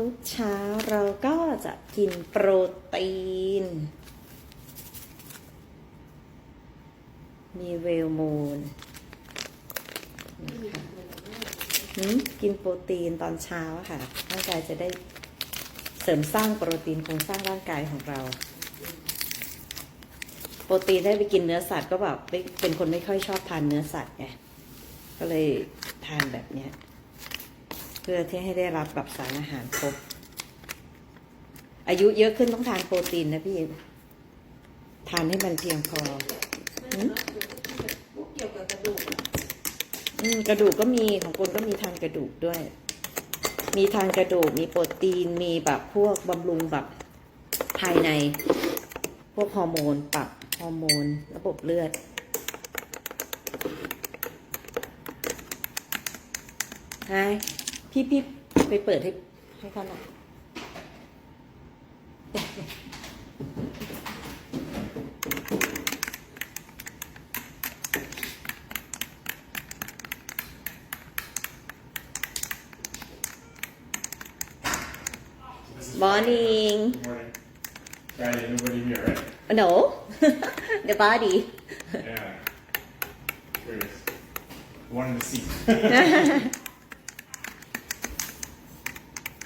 ทุกเช้าเราก็จะกินโปรตีน มีเวลมูนค่ะหืมกินโปรตีนตอนเช้าค่ะ ร่างกายจะได้เสริมสร้างโปรตีนโครงสร้างร่างกายของเรา โปรตีนได้ไปกินเนื้อสัตว์ก็แบบเป็นคนไม่ค่อยชอบทานเนื้อสัตว์ไง ก็เลยทานแบบเนี้ย พื่อที่ให้ได้รับแบบสารอาหารครบ อายุเยอะขึ้นต้องทานโปรตีนนะพี่ ทานให้มันเพียงพอหืมเกี่ยวกับกระดูกอะอืมกระดูกก็มีของคุณก็มีทานกระดูกด้วย มีทานกระดูก มีโปรตีน มีแบบพวกบำรุงแบบภายใน พวกฮอร์โมน ปรับฮอร์โมน ระบบเลือดไฮ พี่พี่ไปเปิดให้ให้เขาหน่อย Morning Good morning. Friday, nobody here, right? No the body Yeah. Curious. Wanted to see.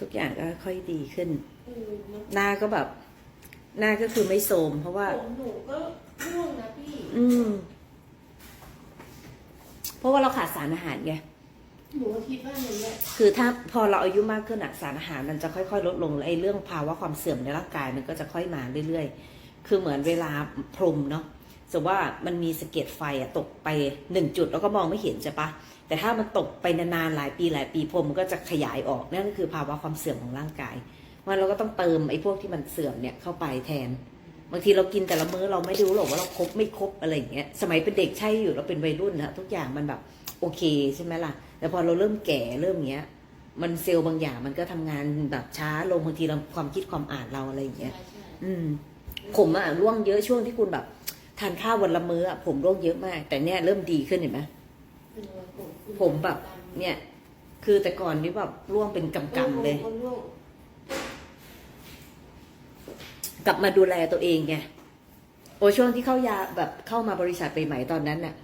ทุกอย่างก็ค่อยดีขึ้นเออมันหน้าก็แบบ หน้าก็คือไม่โทรมเพราะว่าผมหนูก็ร่วงนะพี่ อืม เพราะว่าเราขาดสารอาหารไงหนูก็คิดว่าอย่างเงี้ยคือถ้าพอเราอายุมากขึ้นอะสารอาหารมันจะค่อยๆ ลดลงแล้วไอ้เรื่องภาวะความเสื่อมในร่างกายมันก็จะค่อยมาเรื่อยๆ คือเหมือนเวลาพรมเนาะ สมมติว่ามันมีสะเก็ดไฟอะตกไปหนึ่งจุดแล้วก็มองไม่เห็นใช่ปะแต่ถ้ามันตกไปนานๆหลายปีหลายปีพรมมันก็จะขยายออกนั่นก็คือภาวะความเสื่อมของร่างกายว่าเราก็ต้องเติมไอ้พวกที่มันเสื่อมเนี่ยเข้าไปแทน บางทีเรากินแต่ละมื้อเราไม่รู้หรอกว่าเราครบไม่ครบอะไรอย่างเงี้ยสมัยเป็นเด็กใช่อยู่เราเป็นวัยรุ่นนะทุกอย่างมันแบบโอเคใช่ไหมล่ะ แต่พอเราเริ่มแก่เริ่มเงี้ย มันเซลล์บางอย่างมันก็ทำงานแบบช้าลงบางทีเราความคิดความอ่านเราอะไรอย่างเงี้ยใช่ใช่อืมผมอะร่วงเยอะช่วงที่คุณแบบ ทานข้าววันละมื้อผมโร่วงเยอะมาก แต่เนี่ยเริ่มดีขึ้นเห็นไหมผมแบบ เนี่ย คือแต่ก่อนนี่แบบร่วงเป็นกำๆเลยออผมก็ร่วงกลับมาดูแลตัวเองไงโอช่วงที่เข้ายาแบบเข้ามาบริษัทใหม่ๆตอนนั้นน่ะ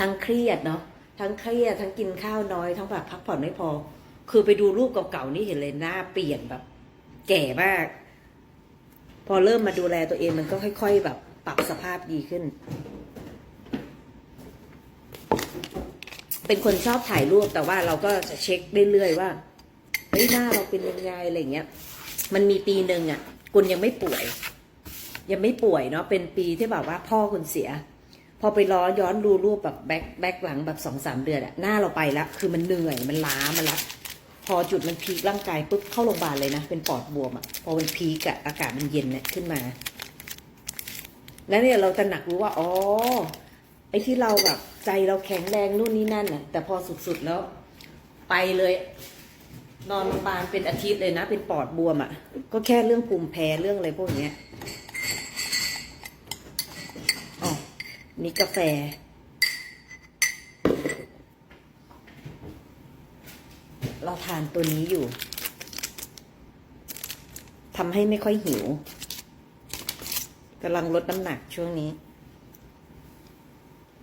ทั้งเครียดเนาะทั้งเครียดทั้งกินข้าวน้อย ทั้งแบบพักผ่อนไม่พอ คือไปดูรูปเก่าๆนี่เห็นเลยหน้าเปลี่ยนแบบ แก่มาก พอเริ่มมาดูแลตัวเองมันก็ค่อย ๆแบบ ปรับสภาพดีขึ้น เป็นคนชอบถ่ายรูปแต่ว่าเราก็จะเช็คเรื่อยๆว่าเฮ้ยหน้าเราเป็นยังไงอะไรเงี้ย มันมีปีหนึ่งอะคุณยังไม่ป่วย ยังไม่ป่วยเนาะเป็นปีที่แบบว่าพ่อคุณเสีย พอไปล้อย้อนดูรูปแบบแบ็คแบ็คหลังแบบสองสามเดือนอะหน้าเราไปแล้วคือมันเหนื่อยมันล้ามันละพอจุดมันพีคร่างกายปุ๊บเข้าโรงพยาบาลเลยนะ เป็นปอดบวมอะพอมันพีกอะอากาศมันเย็นเนี่ยขึ้นมา แล้วเนี่ยเราจะหนักรู้ว่า อ๋อ ไอ้ที่เราแบบใจเราแข็งแรงนู่นนี่นั่นน่ะ แต่พอสุดๆแล้ว ไปเลย นอนโรงพยาบาลเป็นอาทิตย์เลยนะ เป็นปอดบวมอะ่ะ ก็แค่เรื่องภูมิแพ้เรื่องอะไรพวกเนี้ยอ๋อนี่กาแฟเราทานตัวนี้อยู่ทำให้ไม่ค่อยหิว กำลังลดน้ำหนักช่วงนี้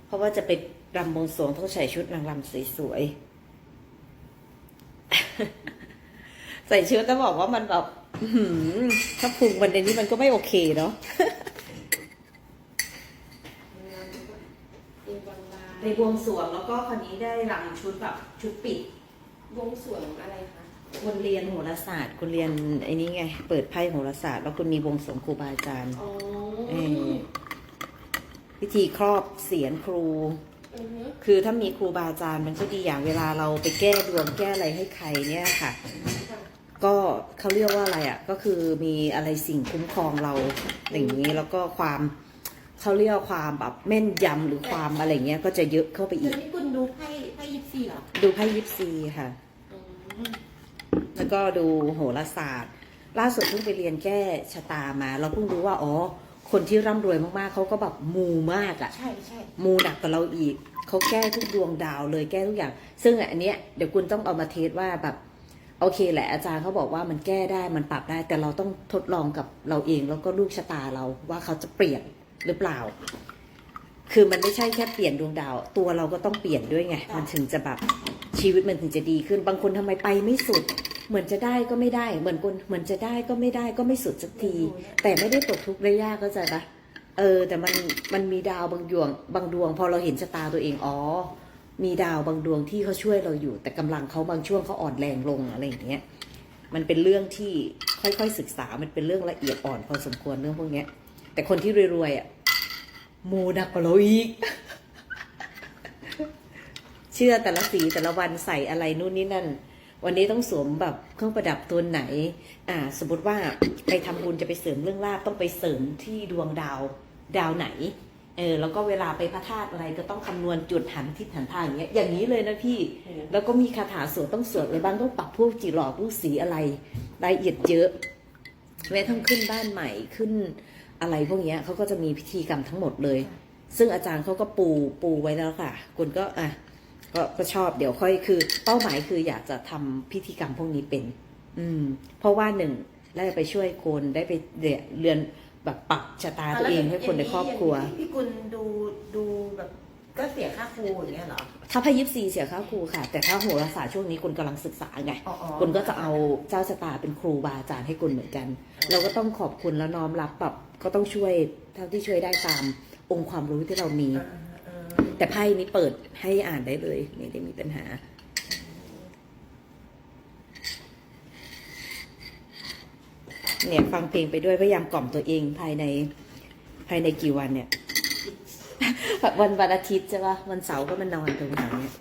เพราะว่าจะไปรำบวงสรวงต้องใส่ชุดนางรำสวยๆ ใส่ชุดแล้วบอกว่ามันแบบอื้อหือถ้าพุงมันในนี้มันก็ไม่โอเคเนาะเป็นบางลาในบวงสรวงแล้วก็คนนี้ได้รำชุดแบบชุดปิดวงสวงอะไรคะคุณเรียนโหราศาสตร์ คุณเรียนไอ้นี้ไง เปิดไพ่โหราศาสตร์ แล้วคุณมีบวงสรวงครูบาอาจารย์ อ๋อ เออพิธีครอบเสียนครูอือฮึคือถ้ามีครูบาอาจารย์มันก็ดีอย่างเวลาเราไปแก้ดวงแก้อะไรให้ใครเนี่ยค่ะค่ะก็เขาเรียกว่าอะไรอะ ก็คือมีอะไรสิ่งคุ้มครองเราอย่างนี้แล้วก็ความเขาเรียกว่าความแบบแม่นยำหรือความอะไรเงี้ยก็จะเยอะเข้าไปอีเดี๋ยก วนี้คุณดูไพ่ไพ่ยิปซีเหรอดูไพ่ยิปซีค่ะ อืมแล้วก็ดูโหราศาสตร์ ล่าสุดเพิ่งไปเรียนแก้ชะตามา เราเพิ่งรู้ว่า อ๋อ คนที่ร่ำรวยมากๆ เขาก็แบบมูมากอะ ใช่ใช่มูหนักกว่าเราอีก เขาแก้ทุกดวงดาวเลยแก้ทุกอย่าง ซึ่งอันเนี้ยเดี๋ยวคุณต้องเอามาเทสว่าแบบ โอเคแหละอาจารย์เขาบอกว่ามันแก้ได้มันปรับได้ แต่เราต้องทดลองกับเราเองแล้วก็ลูกชะตาเราว่าเขาจะเปลี่ยนหรือเปล่า คือมันไม่ใช่แค่เปลี่ยนดวงดาว ตัวเราก็ต้องเปลี่ยนด้วยไง มันถึงจะแบบชีวิตมันถึงจะดีขึ้น บางคนทำไมไปไม่สุด เหมือนจะได้ก็ไม่ได้ เหมือนคนเหมือนจะได้ก็ไม่ได้ก็ไม่สุดสักที แต่ไม่ได้ตกทุกข์ได้ยากเข้าใจปะเออ แต่มันมันมีดาวบางดวง บางดวง พอเราเห็นชะตาตัวเองอ๋อมีดาวบางดวงที่เขาช่วยเราอยู่ แต่กำลังเขาบางช่วงเขาอ่อนแรงลงอะไรอย่างเงี้ยมันเป็นเรื่องที่ค่อยๆศึกษามันเป็นเรื่องละเอียดอ่อนพอสมควรเรื่องพวกเนี้ย แต่คนที่รวยๆอะมูนักกว่าเราอีกเชื่อแต่ละสีแต่ละวันใส่อะไรนู่นนี่นั่น วันนี้ต้องสวมแบบเครื่องประดับตัวไหน อ่า สมมติว่าไปทำบุญจะไปเสริมเรื่องลาบต้องไปเสริมที่ดวงดาวดาวไหน เออ แล้วก็เวลาไปพระธาตุอะไรก็ต้องคำนวณจุดหันทิศหันทางอย่างเงี้ย อย่างนี้เลยนะพี่ แล้วก็มีคาถาสวดต้องสวดอะไรบ้างต้องปักพวกจีหลอกลูกสีอะไรรายละเอียดเยอะแม้ทั้งขึ้นบ้านใหม่ขึ้นอะไรพวกเนี้ยเขาก็จะมีพิธีกรรมทั้งหมดเลย ซึ่งอาจารย์เขาก็ปูปูไว้แล้วค่ะคุณก็อะ ก็ก็ชอบเดี๋ยวค่อยคือ เป้าหมายคืออยากจะทำพิธีกรรมพวกนี้เป็น อืม เพราะว่าหนึ่งได้ไปช่วยคนได้ไปเดือเรือนแบบปรับชะตาตัวเองให้คนในครอบครัวย่างนี้พี่กุลดูดูแบบก็เสียค่าครูอย่างเงี้ยเหรอ ถ้าพยิบซีเสียค่าครูค่ะ แต่ถ้าโหราศาสตร์ช่วงนี้คุณกำลังศึกษาไงอ๋ออ๋อคุณก็จะเอาเจ้าชะตาเป็นครูบาอาจารย์ให้คุณเหมือนกัน เราก็ต้องขอบคุณและน้อมรับแบบก็ต้องช่วยเท่าที่ช่วยได้ตามองค์ความรู้ที่เรามีอ่าอ่า แต่ไพ่นี้เปิดให้อ่านได้เลยไม่ได้มีปัญหา เนี่ยฟังเพลงไปด้วยพยายามกล่อมตัวเองภายในภายในกี่วันเนี่ย วันวันอาทิตย์ใช่ปะวันเสาร์ก็มานอนตรงแถวเนี่ย